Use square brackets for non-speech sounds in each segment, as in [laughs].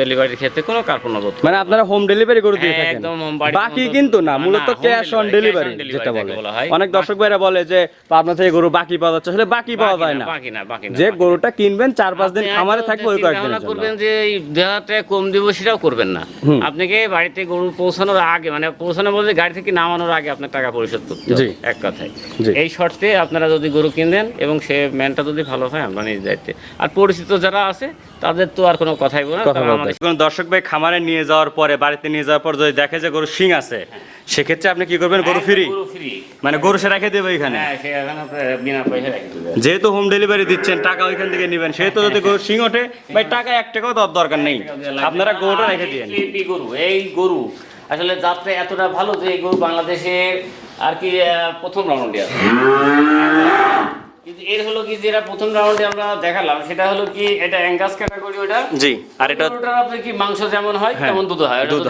ডেলিভারির ক্ষেত্রে কোনো কার্পণ্য মানে আপনারা হোম ডেলিভারি করে দিয়ে হ্যাঁ, থাকেন। একদম বাকি কিন্তু না মূলত ক্যাশ অন ডেলিভারি যেটা বলে। অনেক দর্শক ভাইরা বলে যে পাবনা থেকে গরু বাকি পাওয়া যাচ্ছে আসলে বাকি পাওয়া যায় না বাকি না বাকি না যে গরুটা কিনবেন চার পাঁচ দিন খামারে থাকবে ওই জন্য। করবেন যে দেহাতে কম দিব সেটাও করবেন না। আপনাকে বাড়িতে গরু পৌঁছানোর আগে মানে পৌঁছানো বলতে গাড়ি থেকে নামানোর আগে আপনার টাকা পরিশোধ করতে হবে এক কথায়। এই শর্তে আপনারা যদি গরু কিনেন এবং সে ম্যানটা যদি ভালো হয় আমরা নিজ দায়িত্বে আর পরিচিত যারা আছে তাদের তো আর কোনো কথাই বলে না কোনো দর্শক ভাই খামারে নিয়ে যাওয়ার পরে বাড়িতে নিয়ে যাওয়ার পর যদি দেখে যে গরু শিং আছে সেক্ষেত্রে আপনি কি করবেন? গরু ফ্রি? মানে গরু সে রেখে দেবে এখানে? হ্যাঁ যেহেতু হোম ডেলিভারি দিচ্ছেন টাকা ওইখান থেকে নেবেন। সেহেতু যদি গরু শিং ওঠে ভাই টাকা এক টাকাও দেওয়ার দরকার নেই। আপনারা গরুটা রেখে এই গরু এই গরু আসলে যাত্রা এতটা ভালো যে এই গরু বাংলাদেশে আর কি প্রথম রাউন্ডে আছে। কিন্তু এর হলো কি যেটা প্রথম রাউন্ডে আমরা দেখালাম সেটা হলো কি এটা অ্যাঙ্গাস ক্যাটাগরি ওটা। জি আর এটা আপনার কি মাংস যেমন হয় হ্যাঁ, তেমন দুধ হয়। দুধ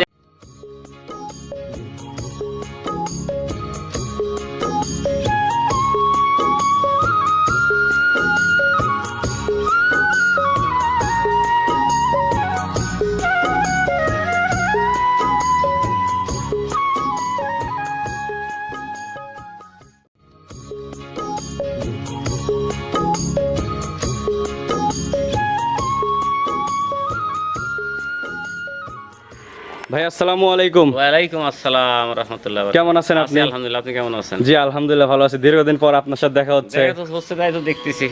আসসালামু আলাইকুম। ওয়ালাইকুম আসসালাম রহমতুল্লাহ কেমন আছেন আপনি? আলহামদুলিল্লাহ আপনি কেমন আছেন? জি আলহামদুলিল্লাহ ভালো আছি। দীর্ঘদিন পর আপনার সাথে দেখা হচ্ছে। দেখা তো হচ্ছে তাই তো দেখতেছি।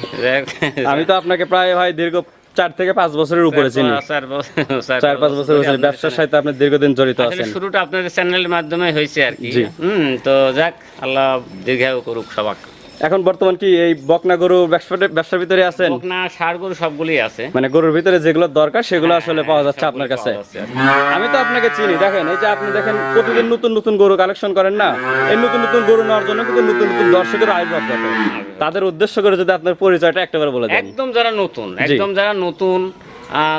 আমি তো আপনাকে প্রায় ভাই দীর্ঘ চার থেকে পাঁচ বছরের উপরে চিনি। চার পাঁচ বছর হয়েছে ব্যবসার সাথে আপনি দীর্ঘদিন জড়িত আছেন। শুরুটা আপনাদের চ্যানেলের মাধ্যমে হয়েছে আর কি। হুম তো যাক আল্লাহ দীর্ঘায়ু করুক সবাক। এখন বর্তমান কি এই বকনা গরু ব্যবসার ভিতরে আছেন? না সার গরু সবগুলোই আছে। মানে গরুর ভিতরে যেগুলো দরকার সেগুলো আসলে পাওয়া যাচ্ছে আপনার কাছে। আমি তো আপনাকে চিনি। দেখেন এই যে আপনি দেখেন প্রতিদিন নতুন নতুন গরু কালেকশন করেন না? এই নতুন নতুন গরু নেওয়ার জন্য কিন্তু নতুন নতুন দর্শকের আবির্ভাব ঘটে তাদের উদ্দেশ্য করে যদি আপনার পরিচয়টা একটাবার বলে দেন। একদম যারা নতুন একদম যারা নতুন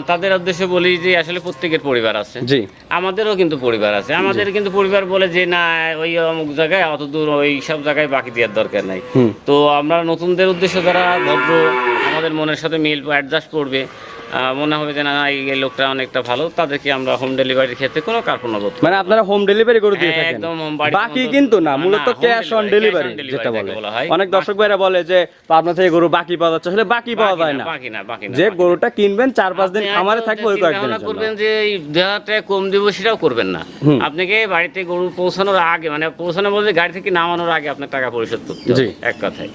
তাদের উদ্দেশ্যে বলি যে আসলে প্রত্যেকের পরিবার আছে। জি। আমাদেরও কিন্তু পরিবার আছে। আমাদের কিন্তু পরিবার বলে যে না ওই অমুক জায়গায় অত দূর ওই সব জায়গায় বাকি দেওয়ার দরকার নাই। তো আমরা নতুনদের উদ্দেশ্যে যারা ভদ্র আমাদের মনের সাথে মিল অ্যাডজাস্ট করবে। মনে হবে যে না এই লোকটা অনেকটা ভালো তাদেরকে আমরা হোম ডেলিভারির ক্ষেত্রে কোনো কার্পণ্য না। মানে আপনারা হোম ডেলিভারি করে দিয়ে হ্যাঁ, থাকেন। একদম বাকি কিন্তু না মূলত ক্যাশ অন ডেলিভারি যেটা বলে। অনেক দর্শক ভাইরা বলে যে পাবনা থেকে গরু বাকি পাওয়া যাচ্ছে। আসলে বাকি পাওয়া যায় না, বাকি না বাকি না যে গরুটা কিনবেন চার পাঁচ দিন খামারে থাকবে ওই চিন্তা কয়েকদিনের করবেন যে এই দেহাতে কম দিব সেটাও করবেন না। আপনাকে বাড়িতে গরু পৌঁছানোর আগে মানে পৌঁছানো বলতে গাড়ি থেকে নামানোর আগে আপনার টাকা পরিশোধ করতে। হবে এক কথায়।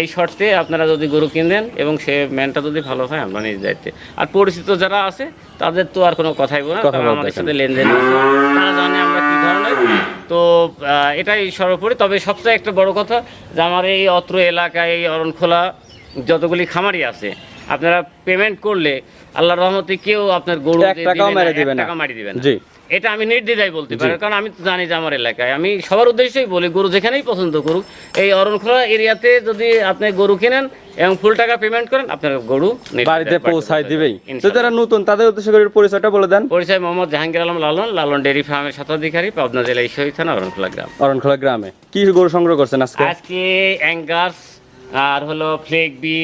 এই শর্তে আপনারা যদি গরু কিনেন এবং সে ম্যানটা যদি ভালো হয় আমরা নিজ দায়িত্বে। আর পরিচিত যারা আছে তাদের তো আর কোনো কথাই বলে আমাদের সাথে লেনদেন তারা জানে আমরা কী ধরনের। তো এটাই সর্বোপরি। তবে সবচেয়ে একটা বড় কথা যে আমার এই অত্র এলাকায় এই অরণখোলা যতগুলি খামারি আছে আপনারা পেমেন্ট করলে আল্লাহর রহমতে কেউ আপনার গরু টাকা মারি দিবে না। জি। এটা আমি নির্দ্বিধায় বলতে পারি কারণ আমি তো জানি যে আমার এলাকায়। আমি সবার উদ্দেশ্যেই বলি গরু যেখানেই পছন্দ করুক এই অরণখোলা এরিয়াতে যদি আপনি গরু কেনেন এবং ফুল টাকা পেমেন্ট করেন আপনার গরু বাড়িতে পৌঁছায় দিবেই। তো যারা নতুন তাদের উদ্দেশ্য করে পরিচয়টা বলে দেন। পরিচয় মোহাম্মদ জাহাঙ্গীর আলম লালন লালন ডেয়ারি ফার্মের স্বত্বাধিকারী পাবনা জেলা ঈশ্বরী থানা অরণখোলা গ্রাম। অরণখোলা গ্রামে। কি গরু সংগ্রহ করছেন আজকে? আজকে অ্যাঙ্গার্স আর হলো ফ্লেক B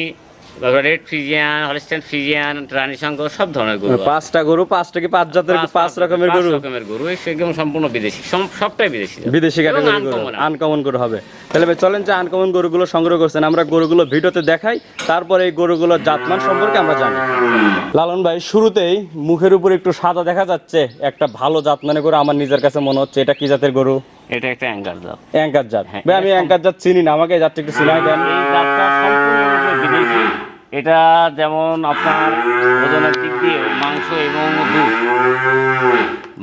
red Friesian Holstein Friesian রানী সব ধরনের গরু। পাঁচটা গরু পাঁচটা কি পাঁচ জাতের পাঁচ রকমের গরু? রকমের গরু একদম সম্পূর্ণ বিদেশি সবটাই বিদেশি বিদেশি ক্যাটাগরি গরু আনকমন গরু হবে। তাহলে ভাই চলেন যে আনকমন গরুগুলো সংগ্রহ করছেন আমরা গরুগুলো ভিডিওতে দেখাই তারপরে এই গরুগুলোর জাতমান সম্পর্কে আমরা জানি। লালন ভাই শুরুতেই মুখের উপর একটু সাদা দেখা যাচ্ছে একটা ভালো জাতমানের গরু আমার নিজের কাছে মনে হচ্ছে এটা কি জাতের গরু? এটা একটা অ্যাঙ্গার জাত। অ্যাঙ্কার জাত। হ্যাঁ, ভাই আমি অ্যাঙ্কার জাত চিনি না আমাকে জাতটা একটু চিনাই দেন। এই জাতটা সম্পূর্ণরূপে বিদেশি। এটা যেমন আপনার ওজনের দিক দিয়ে মাংস এবং দুধ।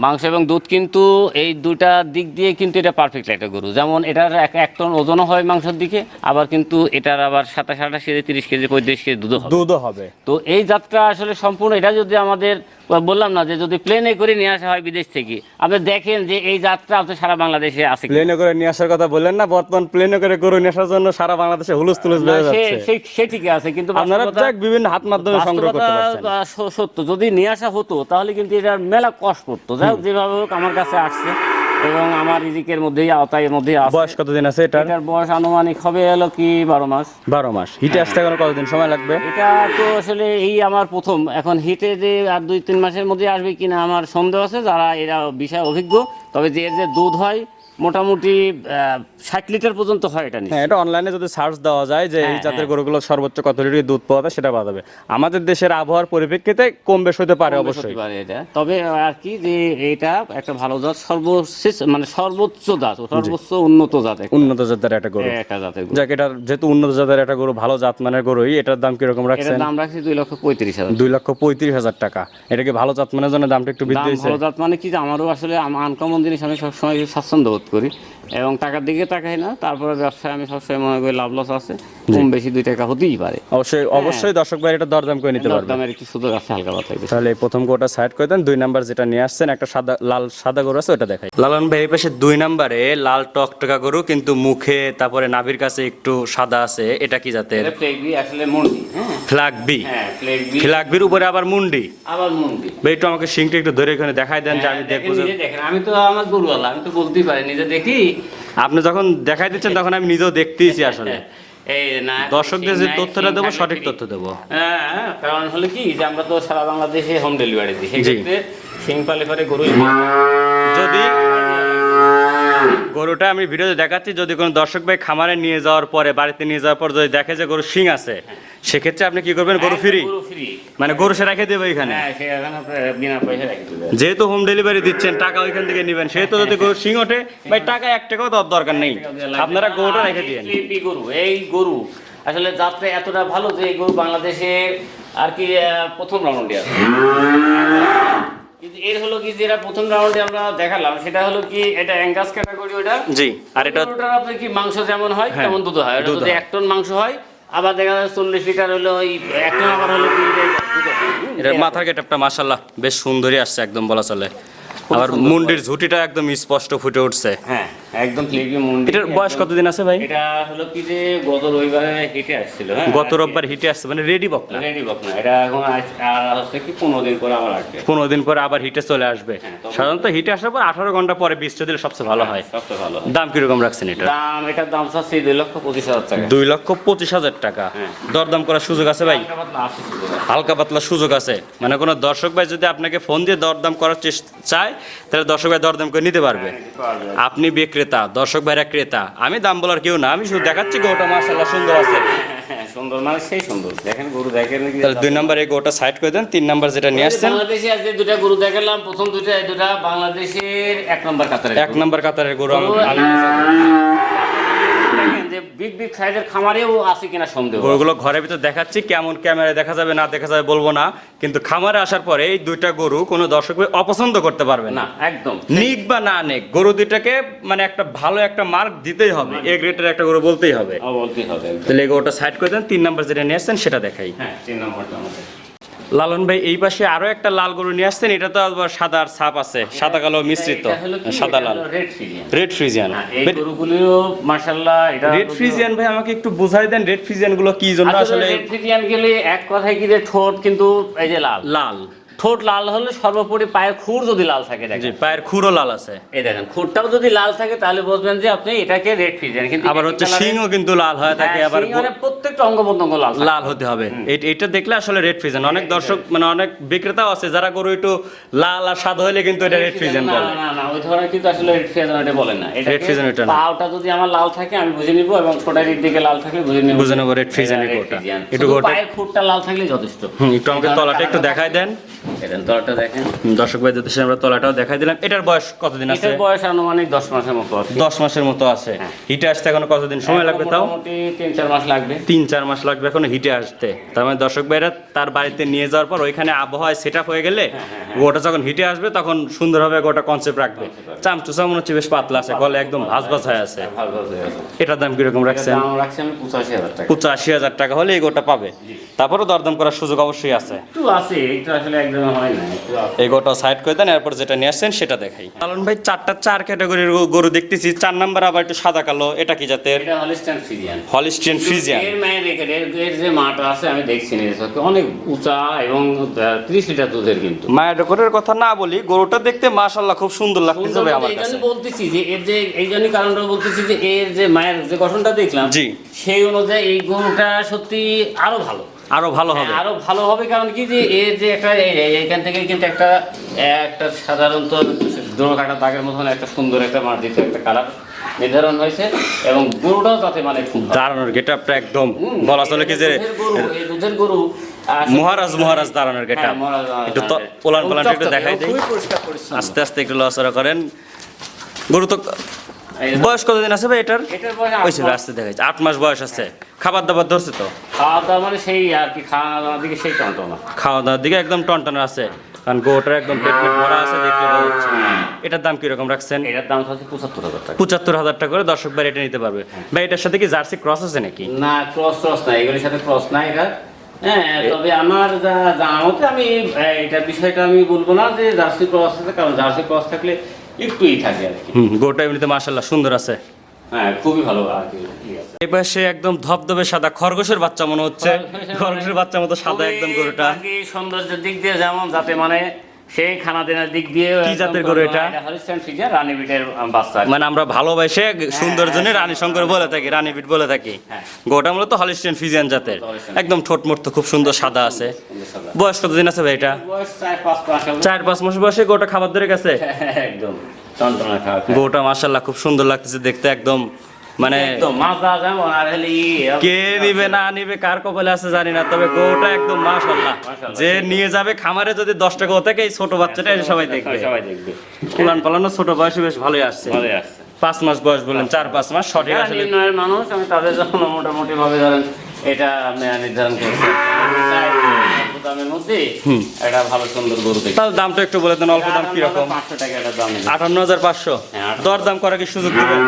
মাংস এবং দুধ কিন্তু এই দুইটা দিক দিয়ে কিন্তু এটা পারফেক্ট একটা গরু। যেমন এটার এক এক টন ওজনও হয় মাংসের দিকে আবার কিন্তু এটার আবার সাতাশ আঠাশ কেজি তিরিশ কেজি পঁয়ত্রিশ কেজি দুধও হবে। দুধও হবে। তো এই যাত্রা আসলে সম্পূর্ণ এটা যদি আমাদের বললাম না যে যদি প্লেনে করে নিয়ে আসা হয় বিদেশ থেকে আপনি দেখেন যে এই যাত্রা আপনি সারা বাংলাদেশে আছে প্লেনে করে নিয়ে আসার কথা বললেন না বর্তমান প্লেনে করে গরু নিয়ে আসার জন্য সারা বাংলাদেশে হুলুস তুলুস বেড়ে সে যাচ্ছে। সে- ঠিকই আছে কিন্তু আপনারা বিভিন্ন হাত মাধ্যমে সংগ্রহ করতে পারছেন। সত্য। যদি নিয়ে আসা হতো তাহলে কিন্তু এটা মেলা কষ্ট করতো যাই হোক যেভাবে হোক আমার কাছে আসছে। এবং আমার রিজিকের মধ্যেই আওতায় মধ্যে বয়স কতদিন আছে এটার? এটার বয়স আনুমানিক হবে হলো কি বারো মাস। বারো মাস। হিটে আসতে এখন কতদিন সময় লাগবে? এটা তো আসলে এই আমার প্রথম। এখন হিটে যে আর দুই তিন মাসের মধ্যে আসবে কিনা আমার সন্দেহ আছে যারা এরা বিষয় অভিজ্ঞ তবে যে এর যে দুধ হয় মোটামুটি ষাট লিটার পর্যন্ত হয় এটা হ্যাঁ এটা অনলাইনে যদি সার্চ দেওয়া যায় যে এই হ্যাঁ, জাতের হ্যাঁ। গরুগুলো সর্বোচ্চ কত লিটার দুধ পাওয়া যায় সেটা পাওয়া যাবে। আমাদের দেশের আবহাওয়ার পরিপ্রেক্ষিতে কম বেশ হতে পারে অবশ্যই। পারে এটা। তবে আর কি যে এটা একটা ভালো জাত সর্বশেষ মানে সর্বোচ্চ জাত সর্বোচ্চ উন্নত জাত উন্নত জাতের একটা গরু। একটা জাতের গরু। যাক এটার যেহেতু উন্নত জাতের একটা গরু ভালো জাত মানের গরুই এটার দাম কীরকম এটার রাখছেন? দাম রাখছি দুই লক্ষ পঁয়ত্রিশ হাজার। দুই লক্ষ পঁয়ত্রিশ হাজার টাকা। এটা কি ভালো জাত মানের জন্য দামটা একটু বৃদ্ধি হয়েছে? ভালো জাত মানে কি যে আমারও আসলে আনকমন জিনিস আমি সবসময় স্বাচ্ছন্দ্য করি এবং টাকার দিকে তাকাই না তারপরে ব্যবসায় আমি সবসময় মনে করি লাভ লস আছে। কম বেশি দুই টাকা হতেই পারে। অবশ্যই অবশ্যই দর্শক ভাই এটা দরদাম করে নিতে পারবে। দামের একটু সুযোগ আছে হালকা পাতলা একটু। তাহলে প্রথম গরুটা সাইড করে দেন দুই নাম্বার যেটা নিয়ে আসছেন একটা সাদা লাল সাদা গরু আছে ওটা দেখাই। লালন ভাই এই পাশে দুই নাম্বারে লাল টকটকা গরু কিন্তু মুখে তারপরে নাভির কাছে একটু সাদা আছে এটা কি জাতের? এটা প্লেগবি আসলে মুন্ডি হ্যাঁ। ফ্লাগবি হ্যাঁ প্লেগবি ফ্লাগবির উপরে আবার মুন্ডি? আবার মুন্ডি। ভাই একটু আমাকে সিংটা একটু ধরে এখানে দেখাই দেন যে আমি হ্যাঁ, দেখব দেখেন, নিজে দেখেন আমি তো আমার গরুওয়ালা আমি তো বলতেই পারি নিজে দেখি আপনি যখন দেখাই দিচ্ছেন তখন আমি নিজেও দেখতেইছি আসলে। [laughs] এই না দর্শকদের যে তথ্যটা দেবো সঠিক তথ্য দেবো। হ্যাঁ হ্যাঁ, কারণ হলো কি যে আমরা তো সারা বাংলাদেশে হোম ডেলিভারি দিই। সেক্ষেত্রে সিং করে গরু যদি গরুটা আমি ভিডিওতে দেখাচ্ছি যদি কোনো দর্শক ভাই খামারে নিয়ে যাওয়ার পরে বাড়িতে নিয়ে যাওয়ার পর যদি দেখে যে গরু শিং আছে সেক্ষেত্রে আপনি কি করবেন? গরু ফ্রি? মানে গরু সে রেখে দেবে এখানে হ্যাঁ যেহেতু হোম ডেলিভারি দিচ্ছেন টাকা ওইখান থেকে নেবেন। সেহেতু যদি গরু শিং ওঠে ভাই টাকা এক টাকাও দেওয়ার দরকার নেই। আপনারা গরুটা রেখে দিয়ে গরু এই গরু আসলে যাত্রা এতটা ভালো যে এই গরু বাংলাদেশে আর কি প্রথম রাউন্ডে আছে। এর হলো কি যেটা প্রথম রাউন্ডে আমরা দেখালাম সেটা হলো কি এটা অ্যাঙ্গাস ক্যাটাগরি ওটা? জি আর এটা আপনি কি মাংস যেমন হয় হ্যাঁ, তেমন দুধ হয়। ওটা যদি এক টন মাংস হয় আবার দেখা যায় চল্লিশ লিটার হলো ওই এক টন আবার হলো কি এটা মাথার গেটআপটা বেশ সুন্দরই আসছে একদম বলা চলে। আবার মুন্ডির ঝুটিটা একদম স্পষ্ট ফুটে উঠছে। হ্যাঁ। একদম মুন্ডি এটার বয়স কতদিন আছে ভাই? এটা হলো কি যে গত রবিবারে হেঁটে আসছিল হ্যাঁ? গত রোববার হিটে আসছে মানে রেডি বকনা রেডি বক না এটা এখন আর হচ্ছে কি পনেরো দিন পরে আবার আসবে। পনেরো দিন পরে আবার হিটে চলে আসবে। হ্যাঁ, সাধারণত হিটে আসার পর আঠারো ঘণ্টা পরে বীজটা দিলে সবচেয়ে ভালো হয় সবচেয়ে ভালো হয়। দাম রাখছেন এটা দাম এটার দাম লক্ষ পঁচিশ হাজার টাকা। লক্ষ পঁচিশ হাজার টাকা। হ্যাঁ। দরদাম করার সুযোগ আছে ভাই? হালকা পাতলা সুযোগ আছে। মানে কোনো দর্শক ভাই যদি আপনাকে ফোন দিয়ে দরদাম করার চেষ্টা চায় তাহলে দর্শক ভাই দরদাম করে নিতে পারবে। পারবে। আপনি বিক্রেতা। দর্শক ভাইরা ক্রেতা আমি দাম বলার কেউ না আমি শুধু দেখাচ্ছি গোটা মাসাল্লাহ সুন্দর আছে। হ্যাঁ, সুন্দর মানে সেই সুন্দর দেখেন গরু দেখেন তাহলে দুই নম্বর এই গোটা সাইড করে দেন তিন নম্বর যেটা নিয়ে আসছেন। বাংলাদেশে আজকে দুটা গরু দেখালাম প্রথম দুটা দুটা বাংলাদেশের এক নম্বর কাতারের এক নম্বর কাতারের গরু আমি বিগ বিগ সাইজের খামারেও আছে কিনা সন্দেহ? গরুগুলো ঘরের ভিতর দেখাচ্ছি কেমন ক্যামেরায় দেখা যাবে না দেখা যাবে বলব না। কিন্তু খামারে আসার পরে এই দুইটা গরু কোনো দর্শক অপছন্দ করতে পারবে না। একদম। নিক বা না নেক গরু দুইটাকে মানে একটা ভালো একটা মার্ক দিতেই হবে এ গ্রেটের একটা গরু বলতেই হবে। বলতেই হবে তাহলে গরুটা সাইড করে দেন তিন নাম্বার যেটা নিয়ে আসছেন সেটা দেখাই। হ্যাঁ তিন নম্বরটা আমাদের। লালন ভাই এই পাশে আরও একটা লাল গরু নিয়ে আসছেন এটা তো আবার সাদা আর ছাপ আছে সাদা কালো মিশ্রিত? সাদা লাল। রেড ফ্রিজিয়ান রেড ফ্রিজিয়ান এই গরুগুলিও মাশাআল্লাহ এটা রেড ফ্রিজিয়ান ভাই আমাকে একটু বুঝাই দেন রেড ফ্রিজিয়ানগুলো কি জন্য আসলে আসলে রেড ফ্রিজিয়ান গেলে এক কথায় কি যে ঠোঁট কিন্তু এই যে লাল। লাল। ঠোঁট লাল হলে সর্বোপরি পায়ের খুর যদি লাল থাকে দেখেন। পায়ের খুরও লাল আছে। এই দেখেন খুরটাও যদি লাল থাকে তাহলে বুঝবেন যে আপনি এটাকে রেড ফ্রিজিয়ান কিন্তু আবার হচ্ছে শিংও কিন্তু লাল হয়ে থাকে হ্যাঁ, আবার মানে প্রত্যেকটা অঙ্গ প্রত্যঙ্গ লাল লাল হতে হবে। এটা দেখলে আসলে রেড ফ্রিজেন অনেক দর্শক মানে অনেক বিক্রেতাও আছে যারা গরু একটু লাল আর সাদা হলে কিন্তু এটা রেড ফ্রিজেন না, বলে। না, ওই ধরনের কিন্তু আসলে রেড ফ্রিজিয়ান এটা বলে না। Red Friesian ওটা না। পাওটা যদি আমার লাল থাকে আমি বুঝে নিব এবং ছোটার দিকে লাল থাকলে বুঝে নিব। বুঝে নেব Friesian এর এটা। Friesian। একটু পায়ের খুরটা লাল থাকলে যথেষ্ট। হুম, একটু আমাকে তলাটা একটু দেখাই দেন। দেখেন তলাটা দেখেন। দর্শক ভাই আমরা তলাটাও দেখাই দিলাম। এটার বয়স কতদিন আছে? এটার বয়স আনুমানিক দশ মাসের মতো আছে। দশ মাসের মতো আছে। হিটে আসতে এখনও কতদিন সময় লাগবে তাও? মোটামুটি মাস লাগবে। তিন চার মাস লাগবে এখনও হিটে আসতে। তার মানে দর্শক ভাইরা তার বাড়িতে নিয়ে যাওয়ার পর ওইখানে আবহাওয়ায় সেট হয়ে গেলে গোটা যখন হিটে আসবে তখন সুন্দরভাবে গোটা কনসেপ্ট রাখবে। চামচুচা মনে হচ্ছে বেশ পাতলা আছে গলে একদম ভাজ ভাজ হয়ে আছে। হয়ে। এটার দাম কীরকম এটার রাখছেন? দাম রাখছি আমি পঁচাশি হাজার টাকা। হলে এই গোটা পাবে। তারপরে দরদাম করার সুযোগ অবশ্যই আছে। একটু আছে একটু আসলে এই গোটা সাইড করে দেন এরপর যেটা নিয়ে আসছেন সেটা দেখাই। লালন ভাই চারটা চার ক্যাটাগরির গরু দেখতেছি। চার নাম্বার আবার একটু সাদা কালো। এটা কি জাতের? হলিস্টিয়ান ফ্রিজিয়ান এর যে মাটা আছে আমি দেখছি অনেক উঁচা এবং ত্রিশ লিটার দুধের কিন্তু। মায়ের গরুর কথা না বলি গরুটা দেখতে মাশাল্লাহ খুব সুন্দর লাগতেছে ভাই আমার কাছে। বলতেছি যে এর যে এই জন্য কারণটা বলতেছি যে এর যে মায়ের যে গঠনটা দেখলাম জি। সেই অনুযায়ী এই গরুটা সত্যি আরও ভালো। আরও ভালো হবে। আরও ভালো হবে কারণ কি যে এর যে একটা এইখান থেকে কিন্তু একটা একটা সাধারণত কাটা দাগের মতন একটা সুন্দর একটা মার্জিত একটা কালার নির্ধারণ হয়েছে এবং গরুটাও যাতে মানে খুব দাঁড়ানোর গেটআপটা একদম। বলা চলে কি যে দুধের গরু, এই দুধের গরু আহ, মহারাজ মহারাজ দাঁড়ানোর গেটআপ। হ্যাঁ, মহারাজ, একটু হ্যাঁ। পোলান পোলান একটু দেখাই দিই। আস্তে আস্তে একটু লসরা করেন। গরু তো বয়স কতদিন আছে ভাই এটার? মাস। আস্তে দেখাইছে আট মাস বয়স আছে। খাবার দাবার ধরছে তো? খাওয়া দাওয়া মানে সেই আর কি খাওয়া দাওয়ার দিকে সেই টনটনা। খাওয়া দাওয়ার দিকে একদম টনটনে আছে কারণ গোটার একদম পেট পেট ভরা আছে দেখতে যাচ্ছে। এটার দাম কীরকম রাখছেন? এটার দাম হচ্ছে পঁচাত্তর হাজার টাকা। পঁচাত্তর হাজার টাকা করে দর্শক ভাই এটা নিতে পারবে। ভাই এটার সাথে কি জার্সি ক্রস আছে নাকি? না ক্রস ক্রস না এগুলির সাথে ক্রস না এটা। হ্যাঁ তবে আমার যা জানা মতে আমি এটার বিষয়টা আমি বলব না যে জার্সি ক্রস আছে কারণ জার্সি ক্রস থাকলে একটুই থাকে আর কি। গোটা এমনিতে মাশাল্লাহ সুন্দর আছে। হ্যাঁ খুবই ভালো আর কি। এই পাশে একদম ধবধবে সাদা খরগোশের বাচ্চা মনে হচ্ছে। খরগোশের বাচ্চা। মতো সাদা একদম গরুটা। সৌন্দর্য সৌন্দর্যের দিক দিয়ে যেমন যাতে মানে সেই খানা দেনার দিক দিয়ে কি জাতের গরু এটা? হলিস্টান ফিজার রানী বিটের বাচ্চা। মানে আমরা ভালোবাসে সুন্দর জন্য রানী শঙ্কর বলে থাকি রানী বিট বলে থাকি। হ্যাঁ। গোটা মূলত হলিস্টিয়ান ফিজিয়ান জাতের। একদম ঠোঁট মোট তো খুব সুন্দর সাদা আছে। বয়স কতদিন আছে ভাই এটা? চার পাঁচ মাস বয়সে গোটা খাবার ধরে গেছে? একদম। গোটা মাসাল্লাহ খুব সুন্দর লাগতেছে দেখতে একদম মানে কে নিবে না নিবে কার কপালে আছে জানি না তবে গোটা একদম মাশাল্লাহ যে নিয়ে যাবে খামারে যদি দশ টাকা থেকে এই ছোট বাচ্চাটা সবাই দেখবে। সবাই দেখবে। পুলান পালানো ছোট বয়সে বেশ ভালোই আসছে। ভালোই আসছে। পাঁচ মাস বয়স বললেন চার পাঁচ মাস সঠিক আসলে নিম্ন মানুষ আমি তাদের জন্য মোটামুটি ভাবে ধরেন এটা আমি নির্ধারণ করছি। চাই দামের মধ্যে একটা ভালো সুন্দর গরু দেখি তাহলে দামটা একটু বলে দেন অল্প দাম কীরকম? পাঁচশো টাকা একটা দাম। হ্যাঁ, আটান্ন। দর দাম করা কি সুযোগ দিবেন?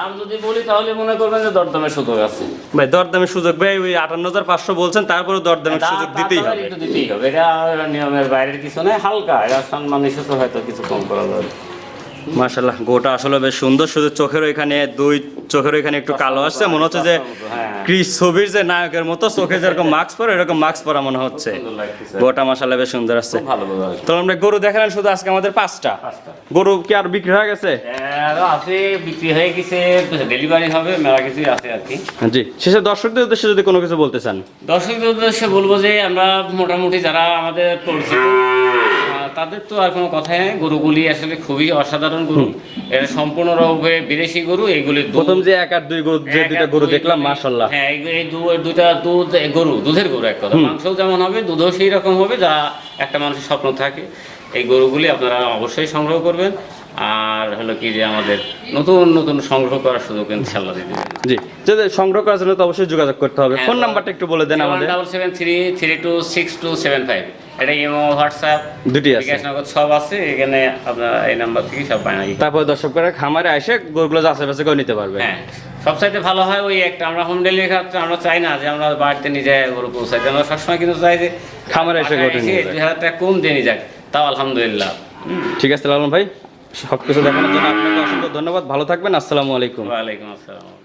দাম যদি বলি তাহলে মনে করবেন যে দরদামের সুযোগ আছে। ভাই দরদামের সুযোগ। ভাই ওই আটান্ন হাজার পাঁচশো বলছেন তারপরে দরদামের সুযোগ দিতেই হবে। একটু দিতেই হবে। এটা নিয়মের বাইরের কিছু নয় হালকা। এটা সম্মান হিসেবে হয়তো কিছু কম করা যাবে। মাশাল্লাহ গোটা আসলে বেশ সুন্দর শুধু চোখের ওইখানে দুই চোখের ওইখানে একটু কালো আসছে মনে হচ্ছে যে হ্যাঁ। ক্রিস ছবির যে নায়কের মতো চোখে যেরকম মাস্ক পরে এরকম মাস্ক পরা মনে হচ্ছে। গোটা মাশাল্লাহ বেশ সুন্দর আসছে। তো আমরা গরু দেখালেন শুধু আজকে আমাদের পাঁচটা। গরু কি আর বিক্রি হয়ে গেছে? আছে বিক্রি হয়ে গেছে ডেলিভারি হবে মেলা কিছুই আছে আর কি। জি শেষে দর্শকদের উদ্দেশ্যে যদি কোনো কিছু বলতে চান। দর্শকদের উদ্দেশ্যে বলব যে আমরা মোটামুটি যারা আমাদের পরিচিত তাদের তো আর কোনো কথাই নেই। গরুগুলি আসলে খুবই অসাধারণ গরু। এটা সম্পূর্ণরূপে বিদেশি গরু এগুলি প্রথম যে এক আর দুই গরু যে দুইটা গরু দেখলাম মাশাল্লাহ হ্যাঁ এই- দুইটা দুধ গরু দুধের গরু এক কথা। মাংসও যেমন হবে দুধও সেই রকম হবে যা একটা মানুষের স্বপ্ন থাকে। এই গরুগুলি আপনারা অবশ্যই সংগ্রহ করবেন। আর হলো কি যে আমাদের নতুন নতুন সংগ্রহ করার সুযোগ ইনশাল্লাহ দেবেন। জি। যদি সংগ্রহ করার জন্য তো অবশ্যই যোগাযোগ করতে হবে। হ্যাঁ, ফোন নাম্বারটা একটু বলে দেন আমাদের। Double seven three three two six two seven five. এটা ইমো হোয়াটসঅ্যাপ? দুটি আছে। বিকাশ নগদ সব আছে এখানে আপনারা এই নাম্বার থেকে সব বানাই তারপর দর্শকরা খামারে এসে গরুগুলো যাচাই বাছাই করে নিতে পারবে। হ্যাঁ সবচাইতে ভালো হয় ওই একটা আমরা হোম ডেলিভারি ক্ষেত্রে আমরা চাই না যে আমরা বাড়িতে নিয়ে যাই গরু পৌঁছাই আমরা সবসময় কিন্তু চাই যে খামারে এসে গরুটা নিয়ে এসে দুই হাজার টাকা কম দিয়ে নিয়ে যাক তাও আলহামদুলিল্লাহ। ঠিক আছে লালন ভাই সব কিছু দেখানোর জন্য আপনাকে অসংখ্য ধন্যবাদ। ভালো থাকবেন আসসালামু আলাইকুম। ওয়ালাইকুম আসসালাম।